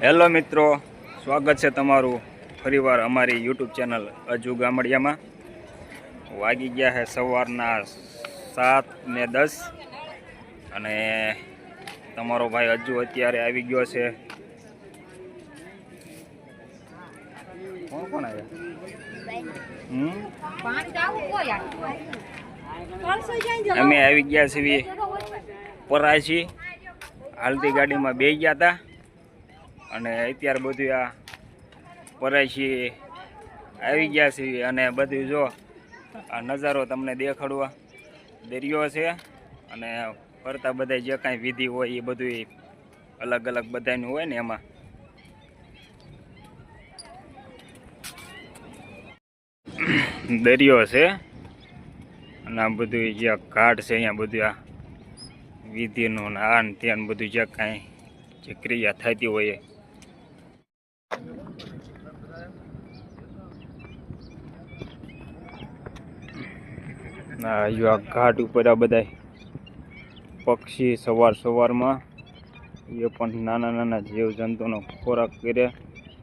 Hello મિત્રો, સ્વાગત છે તમારું ફરીવાર અમારી યુટ્યુબ ચેનલ અજુ ગામડિયામાં. વાગી ગયા છે સવારના સાત ને દસ અને તમારો ભાઈ અજુ અત્યારે આવી ગયો છે. કોણ કોણ આવ્યા? અમે આવી ગયા છીએ. પરાશી. હાલતી ગાડીમાં બે ગયા હતા. અને અત્યારે બધું આ પરાશી આવી ગયા છે અને બધું જો આ નજારો તમને દેખાડવા. દરિયો છે અને ફરતા બધા જે કાંઈ વિધિ હોય એ બધું અલગ અલગ બધાનું હોય ને એમાં. દરિયો છે અને આ બધું જે ઘાટ છે અહીંયા બધું આ વિધિનું ને આ ને ત્યાં બધું જે કાંઈ જે ક્રિયા થતી હોય જો આ ઘાટ ઉપર આ બધા પક્ષી સવાર સવારમાં એ પણ નાના નાના જીવજંતુનો ખોરાક કરે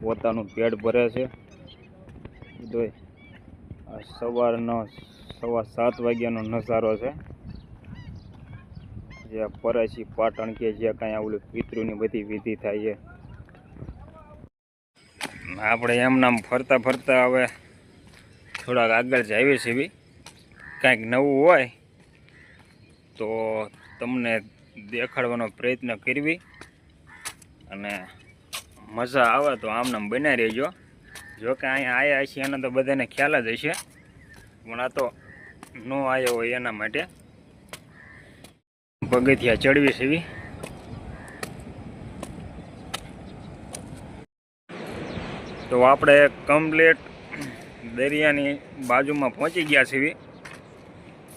પોતાનું પેટ ભરે છે. બધોય આ સવારનો સવા સાત વાગ્યાનો નજારો છે. જે પરાશી પાટણ કે જે કાંઈ આવું પિતૃની બધી વિધિ થાય છે. આપણે એમ નામ ફરતા ફરતા હવે થોડાક આગળ જાવીએ છીએ કાંઈક નવું હોય, તો તમને દેખાડવાનો પ્રયત્ન કરવી. અને મજા આવે તો આમ નામ બનાવી રહેજો. જો કે અહીંયા આવ્યા છીએ એનો તો બધાને ખ્યાલ જ હશે. પણ આ તો ન આવ્યો હોય એના માટે. પગથિયા ચડવી છે તો આપણે કમ્પ્લેટ દરિયાની બાજુમાં પહોંચી ગયા છીએ.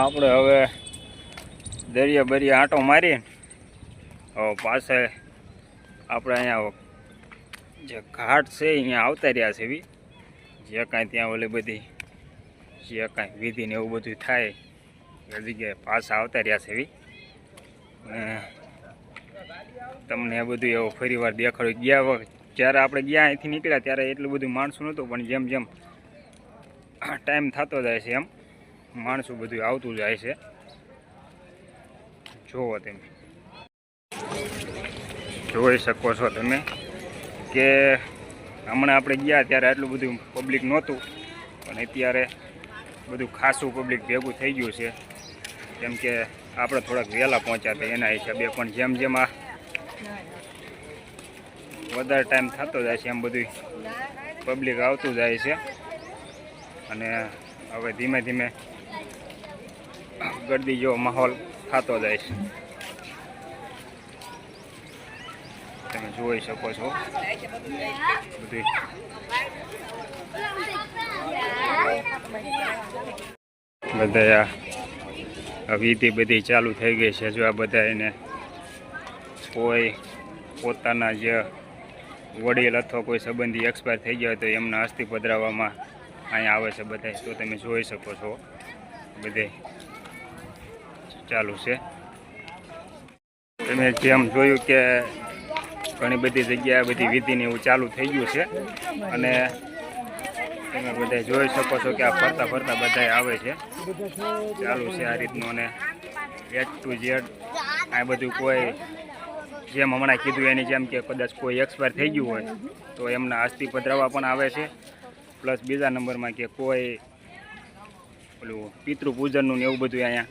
આપણે હવે દરિયા બરિયા આંટો મારી પાસે આપણે અહીંયા જે ઘાટ છે અહીંયા આવતા રહ્યા છે એવી જે કાંઈ ત્યાં ઓલી બધી, જે કાંઈ વિધિ ને એવું બધું થાય એ જગ્યાએ પાછા આવતા રહ્યા છે એવી તમને એ બધું એવું ફરી વાર દેખાડ્યું ગયા વખત, જ્યારે આપણે ગયા અહીંથી નીકળ્યા ત્યારે એટલું બધું માણસું નહોતું, પણ જેમ જેમ ટાઈમ થતો જાય છે એમ. માણસો બધું આવતું જાય છે. જુઓ તમે. જોઈ શકો છો તમે કે હમણાં આપણે ગયા ત્યારે આટલું બધું પબ્લિક નહોતું, પણ અત્યારે બધું ખાસું પબ્લિક ભેગું થઈ ગયું છે. કેમ કે આપણે થોડાક વહેલા પહોંચ્યા હતા, એના હિસાબે પણ જેમ જેમ આ વધારે ટાઈમ થતો જાય છે, એમ બધું પબ્લિક આવતું જાય છે. અને હવે ધીમે ધીમે ગરદી જેવો માહોલ થતો જાય છે. તમે જોઈ શકો છો. બધી. બધા આ વિધિ બધી ચાલુ થઈ ગઈ છે જો આ બધા એને કોઈ પોતાના જે વડીલ અથવા કોઈ સંબંધી એક્સપાયર થઈ ગયા તો એમના અસ્થિ પધરાવવામાં અહીંયા આવે છે બધા તો તમે જોઈ શકો છો. બધે ચાલુ છે. તમે જેમ જોયું કે ઘણી બધી જગ્યાએ બધી વિધિને એવું ચાલુ થઈ ગયું છે. અને તમે બધા જોઈ શકો છો કે આ ફરતા ફરતા બધા આવે છે. ચાલુ છે આ રીતનું અને એચ ટુ ઝેડ આ બધું કોઈ જેમ હમણાં કીધું એની જેમ કે કદાચ કોઈ એક્સપાયર થઈ ગયું હોય, તો એમના અસ્થિ પધરાવા પણ આવે છે. પ્લસ બીજા નંબરમાં કે કોઈ પેલું પિતૃ પૂજનનું ને એવું બધું અહીંયા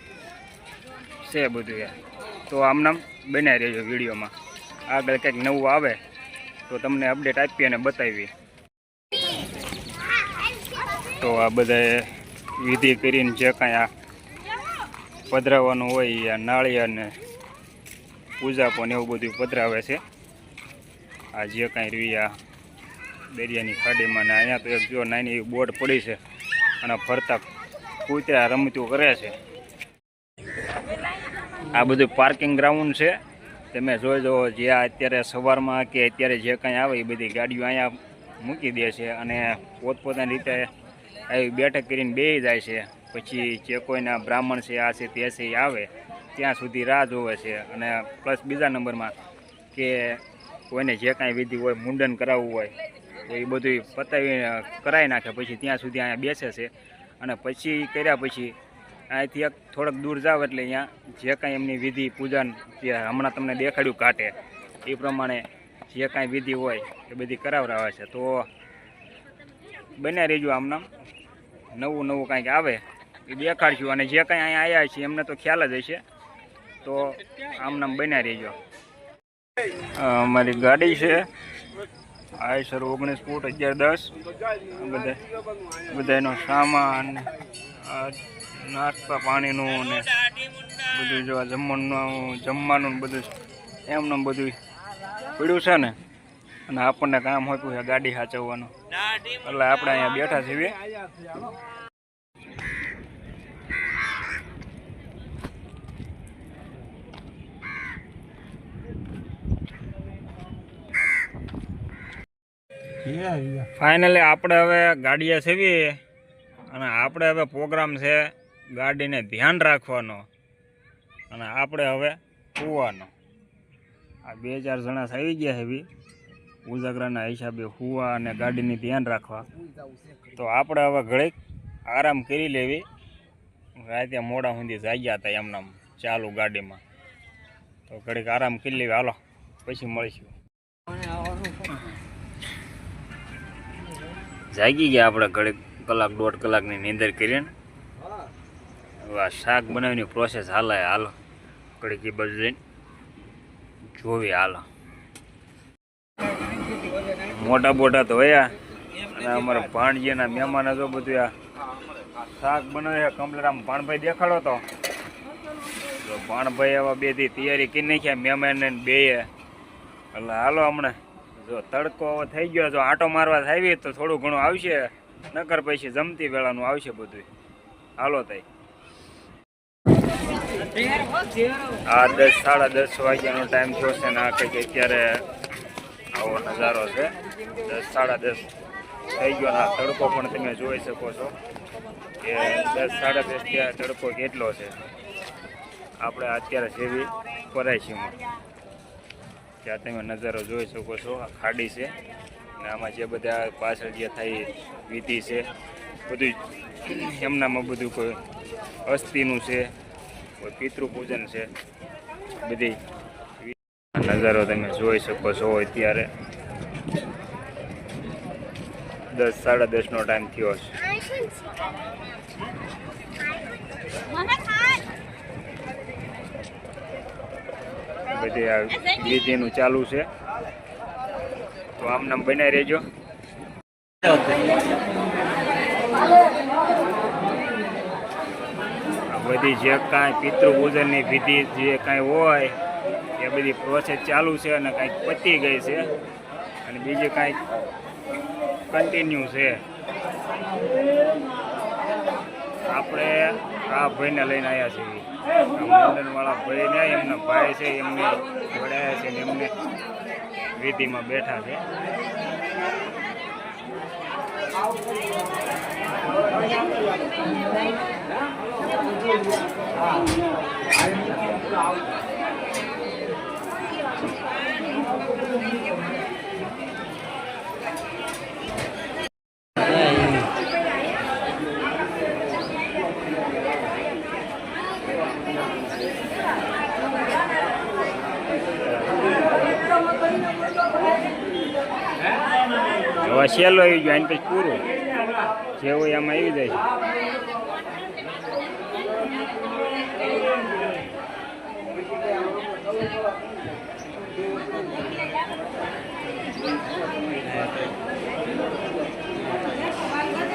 છે બધું એ તો આમનામ બનાવી રહેજો વિડીયોમાં. આગળ કંઈક નવું આવે, તો તમને અપડેટ આપીએ અને બતાવીએ. તો આ બધાએ વિધિ કરીને જે કાંઈ આ પધરાવવાનું હોય આ નાળિયાને પૂજા પણ એવું બધું પધરાવે છે. આ જે કાંઈ રહી આ દરિયાની ખાડીમાં ને અહીંયા તો એક જો નાની એવી બોટ પડી છે અને ફરતા કૂતરા રમતું કરે છે. આ બધું પાર્કિંગ ગ્રાઉન્ડ છે. તમે જોઈ જુઓ જે અત્યારે સવારમાં કે અત્યારે જે કાંઈ આવે એ બધી ગાડીઓ અહીંયા મૂકી દે છે અને પોતપોતાની રીતે આવી બેઠક કરીને બે જાય છે. પછી જે કોઈના બ્રાહ્મણ છે, આ છે, તે છે, એ આવે. ત્યાં સુધી રાહ જોવે છે. અને પ્લસ બીજા નંબરમાં કે કોઈને જે કાંઈ વિધિ હોય, મુંડન કરાવવું હોય, તો એ બધું પતાવી કરાવી નાખે. પછી ત્યાં સુધી અહીંયા બેસે છે. અને પછી કર્યા પછી અહીંથી એક થોડોક દૂર જાવ એટલે અહીંયા જે કાંઈ એમની વિધિ પૂજન જે હમણાં તમને દેખાડ્યું કાંટે એ પ્રમાણે જે કાંઈ વિધિ હોય એ બધી કરાવરાવે છે. તો બન્યા રહેજો આમનામ નવું નવું કાંઈક આવે એ દેખાડશું. અને જે કાંઈ અહીંયા આવ્યા છે એમને તો ખ્યાલ જ હશે. તો આમનામ બન્યા રહેજો. અમારી ગાડી છે. આયસર ઓગણીસ ફૂટ અગિયાર દસ. બધા બધાનો સામાન નાસ્તા પાણીનું ને બધું જો આ જમવાનું જમવાનું ને બધું એમને બધું પીડ્યું છે ને. અને આપણને કામ હોતું છે ગાડી સાચવવાનું. એટલે આપણે અહીંયા બેઠા છીએ. ફાઇનલી આપણે હવે ગાડીએ સેવી અને આપણે હવે પ્રોગ્રામ છે ગાડીને ધ્યાન રાખવાનો અને આપણે હવે હુવાનો. આ બે ચાર જણા આવી ગયા હેવી ઉજાગરાના હિસાબે હુવા અને ગાડીની ધ્યાન રાખવા. તો આપણે હવે ઘડીક આરામ કરી લેવી. રાતે મોડા સુધી જાગ્યા હતા એમનામ ચાલુ ગાડીમાં. તો ઘડીક આરામ કરી લેવી. હાલો, પછી મળીશું. જાગી ગયા આપણે ઘડીક કલાક દોઢ કલાકની નીંદર કરીને. આ શાક બનાવીની પ્રોસેસ હાલે હાલો. કડકી જઈને જોવી હાલ. મોટા મોટા વયા અને અમારા ભાણજીના મહેમાન હતો બધું આ શાક બનાવ્યું કમ્પ્લેટ આમ ભાણભાઈ દેખાડો તો. તો ભાણભાઈ આવા બેથી તૈયારી કરી નાખ્યા, મહેમાનને બે. એટલે હાલો હમણાં. જો તડકો હવે થઈ ગયો, જો આંટો મારવા થાય તો થોડું ઘણું આવશે. નકર પછી જમતી વેળાનું આવશે બધું હાલો તઈ. આ દસ, સાડા દસ વાગ્યાનો ટાઈમ થયો છે ને આ કંઈક અત્યારે આવો નજારો છે. દસ, સાડા દસ થઈ ગયો આ તડકો પણ તમે જોઈ શકો છો કે દસ, સાડા દસ ત્યાં તડકો કેટલો છે. આપણે અત્યારે જેવી પરાયશીમાં ત્યાં તમે નજારો જોઈ શકો છો, આ ખાડી છે અને આમાં જે બધા પાછળ જે થાય વીતી છે બધું એમનામાં બધું કોઈ અસ્થિનું છે. પિતૃ પૂજન છે. બધી નજારો તમે જોઈ શકો છો અત્યારે. દસ, સાડા દસનો ટાઈમ થયો છે. બધી આ વિધિનું ચાલુ છે. તો આમ નામ બનાવી રહેજો. બધી જે કાંઈ પિતૃપૂજનની વિધિ જે કાંઈ હોય, એ બધી પ્રોસેસ ચાલુ છે અને કાંઈક પતી ગઈ છે. અને બીજી કાંઈક કન્ટિન્યુ છે. આપણે આ ભાઈને લઈને આવ્યા છીએ. મંડનવાળા ભાઈને, એમના ભાઈ છે, એમને જોડાયા છે ને એમને વિધિમાં બેઠા છે. હવે સહેલો આવી ગયો આને પછી પૂરું જે હોય એમાં આવી જાય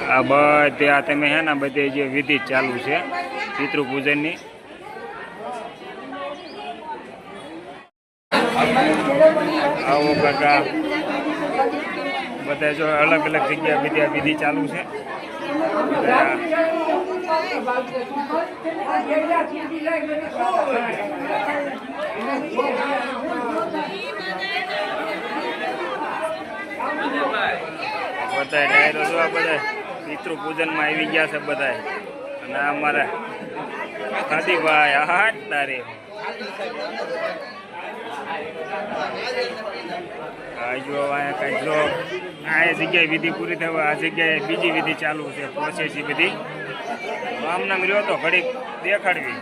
આ બધે આ તમે હે ને બધે જે વિધિ ચાલુ છે, પિતૃ પૂજનની. આવો કાકા. બધા જો અલગ અલગ જગ્યા વિદ્યા વિધિ ચાલુ છે. બધા બધા ડાયરો જો આ પૂજનમાં આવી ગયા છે બધા અને આ અમારા ખાદીભાઈ હાટ તારે. જો અહીંયા કાંઈ જો, આ જગ્યાએ વિધિ પૂરી થવા, આ જગ્યાએ બીજી વિધિ ચાલુ છે પ્રોસેસ બધી. આમ નામ રહ્યો તો ઘડીક દેખાડવી.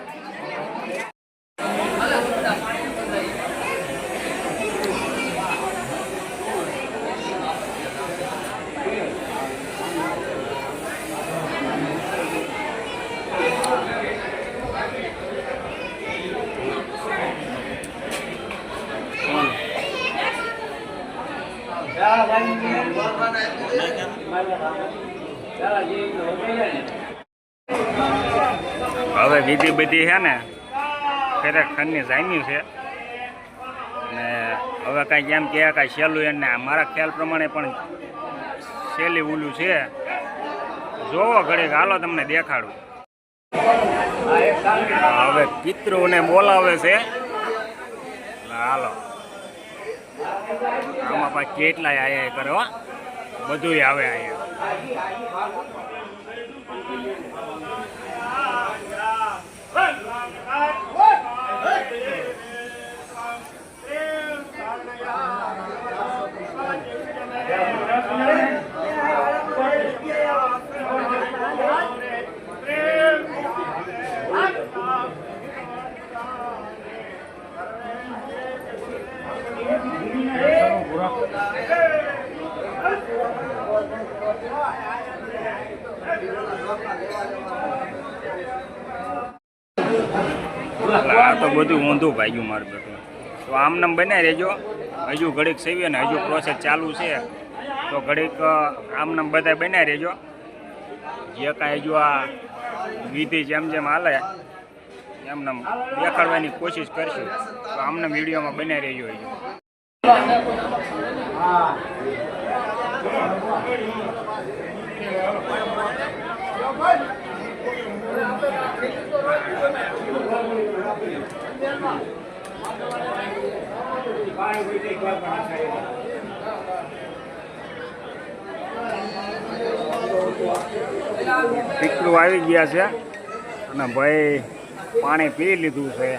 હવે વિધિ બધી છે ને ખરેખરની જામ્યું છે. ને હવે કાંઈ એમ કે કાંઈ સહેલું એને મારા ખ્યાલ પ્રમાણે પણ સહેલી ઉલું છે. જોવો ઘડીક, હાલો તમને દેખાડું. હવે પિતૃને બોલાવે છે. હાલો. આમાં પાછી કેટલાય આયા કરે હો બધુંય આવે અહીંયા એટલે આ તો બધું ઊંધું ભાગ્યું મારું બધું તો આમને બનાવી રહેજો. હજુ ઘડીક સેવીએ ને હજુ પ્રોસેસ ચાલુ છે. તો ઘડીક આમને બધા બનાવી રહેજો. જે કાંઈ હજુ આ વિધિ જેમ જેમ હાલે એમને દેખાડવાની કોશિશ કરશું. તો આમને વિડીયોમાં બનાવી રહેજો હજુ. પિતૃ આવી ગયા છે. અને ભાઈ પાણી પી લીધું છે.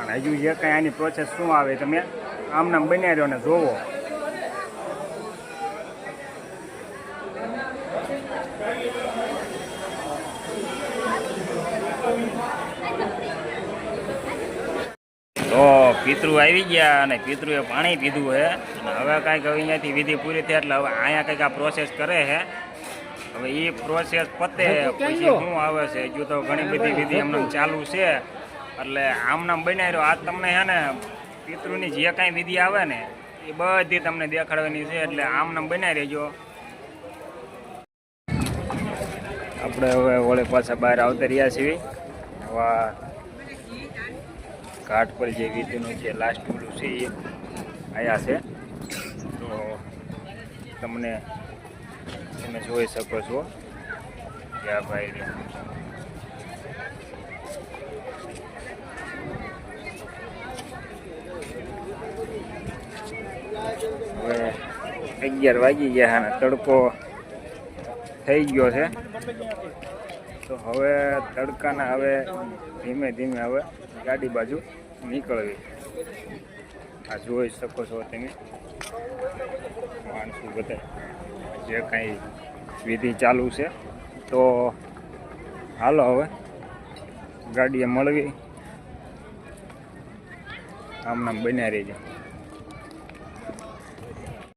અને હજુ જે કાંઈ આની પ્રોસેસ શું આવે તમે આમ નામ બન્યા રહ્યો ને જોવો. તો પિતૃ આવી ગયા અને પિતૃએ પાણી પીધું છે અને હવે કાંઈક હવે અહીંયાથી વિધિ પૂરી થઈ એટલે હવે અહીંયા કંઈક આ પ્રોસેસ કરે છે હવે એ પ્રોસેસ પતે પછી શું આવે છે? હજુ તો ઘણી બધી વિધિ એમને ચાલુ છે. એટલે આમ નામ બનાવી રહ્યો. આ તમને છે ને પિતૃની જે કાંઈ વિધિ આવે ને એ બધી તમને દેખાડવાની છે. એટલે આમ નામ બનાવી રહેજો. આપણે હવે વળી પાછા બહાર આવતા રહ્યા છીએ. હવા ઘાટ પર જે રીતનું જે લાસ્ટ ઓલું છે એ આવ્યા છે તો તમને તમે જોઈ શકો છો કે આ ભાઈ. હવે અગિયાર વાગી ગયા તડકો થઈ ગયો છે તો હવે તડકાના હવે ધીમે ધીમે હવે ગાડી બાજુ નીકળવી. આ જોઈ શકો છો તમે. માણસો બધા જે કાંઈ વિધિ ચાલુ છે. તો હાલો હવે ગાડીએ મળવી. આમ નામ બન્યા રહેજો.